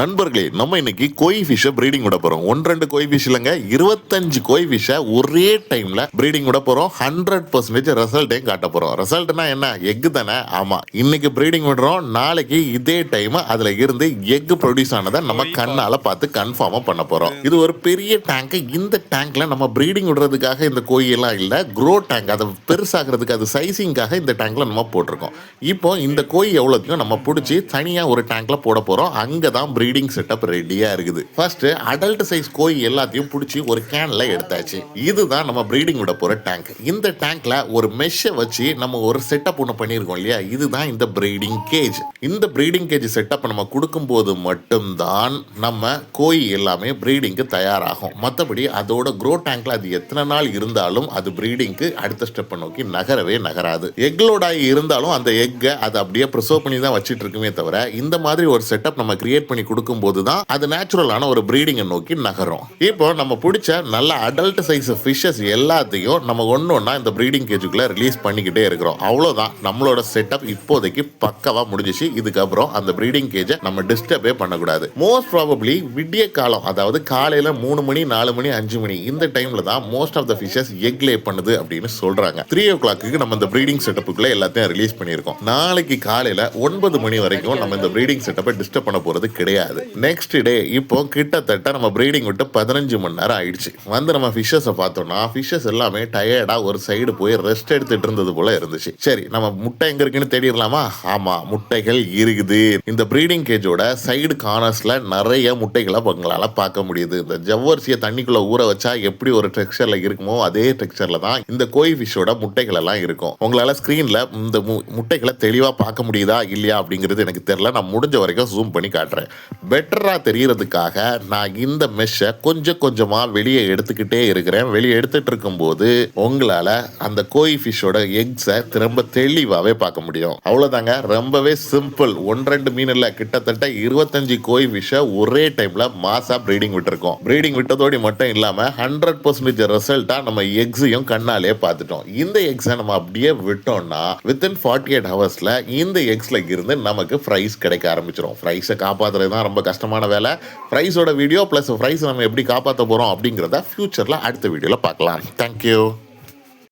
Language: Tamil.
நண்பர்களே நம்ம இன்னைக்கு கோய் ஃபிஷ்ஷை ப்ரீடிங் விட போறோம். ஒன் ரெண்டு கோய் ஃபிஷ் இல்லைங்க இருபத்தஞ்சு கோய் ஃபிஷ்ஷை ஒரே டைம்ல ப்ரீடிங் விட போறோம். ஹண்ட்ரட் பர்சன்டேஜ் ரிசல்ட்டையும் காட்ட போறோம். ரிசல்ட்னா என்ன? எக் தானே? ஆமா. இன்னைக்கு ப்ரீடிங் விடுறோம். நாளைக்கு இதே டைம் அதுல இருந்து எக் ப்ரொடியூஸ் ஆனதை நம்ம கண்ணால பார்த்து. கன்ஃபார்மா பண்ண போறோம். இது ஒரு பெரிய டேங்க் இந்த டேங்க்ல நம்ம ப்ரீடிங் விடுறதுக்காக இந்த கோய் எல்லாம் இல்ல க்ரோ டேங்க் அதை பெருசாகிறதுக்கு அது சைசிங்காக இந்த டேங்க்ல நம்ம போட்டிருக்கோம். இப்போ இந்த கோய் எவ்வளோத்தையும் நம்ம பிடிச்சி தனியா ஒரு டேங்க்ல போட போறோம். அங்க தான் ப்ரீடிங் செட்டப் ரெடியாக இருக்குது. ஃபர்ஸ்ட் அடல்ட் சைஸ் கோய் எல்லாத்தையும் பிடிச்சி ஒரு கேனில் எடுத்தாச்சு. இதுதான் நம்ம ப்ரீடிங் விட போகிற டேங்க் இந்த டேங்க்ல ஒரு மெஷ்ஷை வச்சு நம்ம ஒரு செட்டப் ஒன்று பண்ணியிருக்கோம் இல்லையா? இதுதான் இந்த ப்ரீடிங் கேஜ் இந்த ப்ரீடிங் கேஜ் செட்டப் நம்ம கொடுக்கும்போது மட்டும்தான் நம்ம கோய் எல்லாமே ப்ரீடிங்க்கு தயாராகும். மற்றபடி அதோட க்ரோ டேங்க்ல அது எத்தனை நாள் இருந்தாலும் அது ப்ரீடிங்க்கு அடுத்த ஸ்டெப்பை நோக்கி நகரவே நகராது. எக்லோடாய் இருந்தாலும் அந்த எக்கை அதை அப்படியே ப்ரிசர்வ் பண்ணி தான் வச்சுட்டு இருக்குமே தவிர இந்த மாதிரி ஒரு செட்டப் நம்ம கிரியேட் பண்ணி கொடுக்கும்போது தான் அது நேச்சுரலான ஒரு ப்ரீடிங்கை நோக்கி நகரும். இப்போ நம்ம பிடிச்ச நல்ல அடல்ட் சைஸ் ஃபிஷஸ் எல்லாத்தையும் நம்ம ஒன்று ஒன்றா இந்த ப்ரீடிங் கேஜுக்குள்ளே ரிலீஸ் பண்ணிக்கிட்டே இருக்கிறோம். அவ்வளோதான் நம்மளோட செட்டப் இப்போதைக்கு பக்கவாக முடிஞ்சிச்சு. இதுக்கப்புறம் அந்த ப்ரீடிங் கேஜை நம்ம டிஸ்டர்பே பண்ணக்கூடாது. மோஸ்ட் ப்ராபப்ளி விடிய காலம் அதாவது காலையில் மூணு மணி நாலு மணி அஞ்சு மணி இந்த டைமில் தான் most of the fishes egg lay பண்ணுது அப்படின்னு சொல்கிறாங்க த்ரீ ஓ கிளாக்கு நம்ம இந்த ப்ரீடிங் செட்டப்புக்குள்ளே எல்லாத்தையும் ரிலீஸ் பண்ணியிருக்கோம். நாளைக்கு காலையில் ஒன்பது மணி வரைக்கும் நம்ம இந்த ப்ரீடிங் செட்டப்பை டிஸ்டர்ப் பண்ண போகிறது கிடையாது. நெக்ஸ்ட் டே இப்போ கிட்டத்தட்ட நம்ம ப்ரீடிங் விட்டு பதினஞ்சு மணி நேரம் ஆயிடுச்சு. வந்து நம்ம ஃபிஷ்ஷஸை பார்த்தோம்னா ஃபிஷ்ஷஸ் எல்லாமே டயர்டாக ஒரு சைடு போய் ரெஸ்ட் எடுத்துட்டு இருந்தது போல இருந்துச்சு. சரி நம்ம முட்டை எங்க இருக்குன்னு தேடிடலாமா? ஆமா முட்டைகள் இருக்குது. இந்த ப்ரீடிங் கேஜோட சைடு கார்னர்ஸ்ல நிறைய முட்டைகளை உங்களால பார்க்க முடியுது. இந்த ஜவ்வரிசியை தண்ணிக்குள்ள ஊற வச்சா எப்படி ஒரு டெக்ஸ்சர்ல இருக்குமோ அதே டெக்ஸ்சர்ல தான் இந்த கோய் ஃபிஷ்ஷோட முட்டைகள் எல்லாம் இருக்கும். உங்களால ஸ்கிரீன்ல இந்த மு- முட்டைகளை தெளிவாக பார்க்க முடியுதா இல்லையா அப்படிங்கிறது எனக்கு தெரியல. நான் முடிஞ்ச வரைக்கும் ஜூம் பண்ணி காட்டுறேன். பெட்டராக தெரிகிறதுக்காக நான் இந்த மெஷ்ஷை கொஞ்சம் கொஞ்சமாக வெளியே எடுத்துக்கிட்டே இருக்கிறேன். வெளியே எடுத்துகிட்டு இருக்கும்போது உங்களால் அந்த கோய் ஃபிஷ்ஷோட எக்ஸை திரும்ப தெளிவாகவே பார்க்க முடியும். அவ்வளோதாங்க ரொம்பவே சிம்பிள் ஒன் ரெண்டு மீன் கிட்டத்தட்ட இருபத்தஞ்சு கோய் ஃபிஷ்ஷை ஒரே டைமில் மாசாக ப்ரீடிங் விட்டுருக்கோம். ப்ரீடிங் விட்டதோடு மட்டும் இல்லாமல் ஹண்ட்ரட் பர்சன்டேஜ் ரிசல்ட்டாக நம்ம எக்ஸையும் கண்ணாலே பார்த்துட்டோம். இந்த எக்ஸை நம்ம அப்படியே விட்டோம்னா வித்தின் ஃபார்ட்டி எயிட் ஹவர்ஸில் இந்த எக்ஸில் இருந்து நமக்கு ஃப்ரைஸ் கிடைக்க ஆரம்பிச்சிடும் ஃப்ரைஸை காப்பாற்றுறது தான் ரொம்ப கஷ்டமான வேலை. ப்ரைஸோட வீடியோ ப்ளஸ் ப்ரைஸ் நம்ம எப்படி காப்பாற்ற போகிறோம் அப்படிங்கிறத ஃப்யூச்சரில் அடுத்த வீடியோவில் பார்க்கலாம். தேங்க்யூ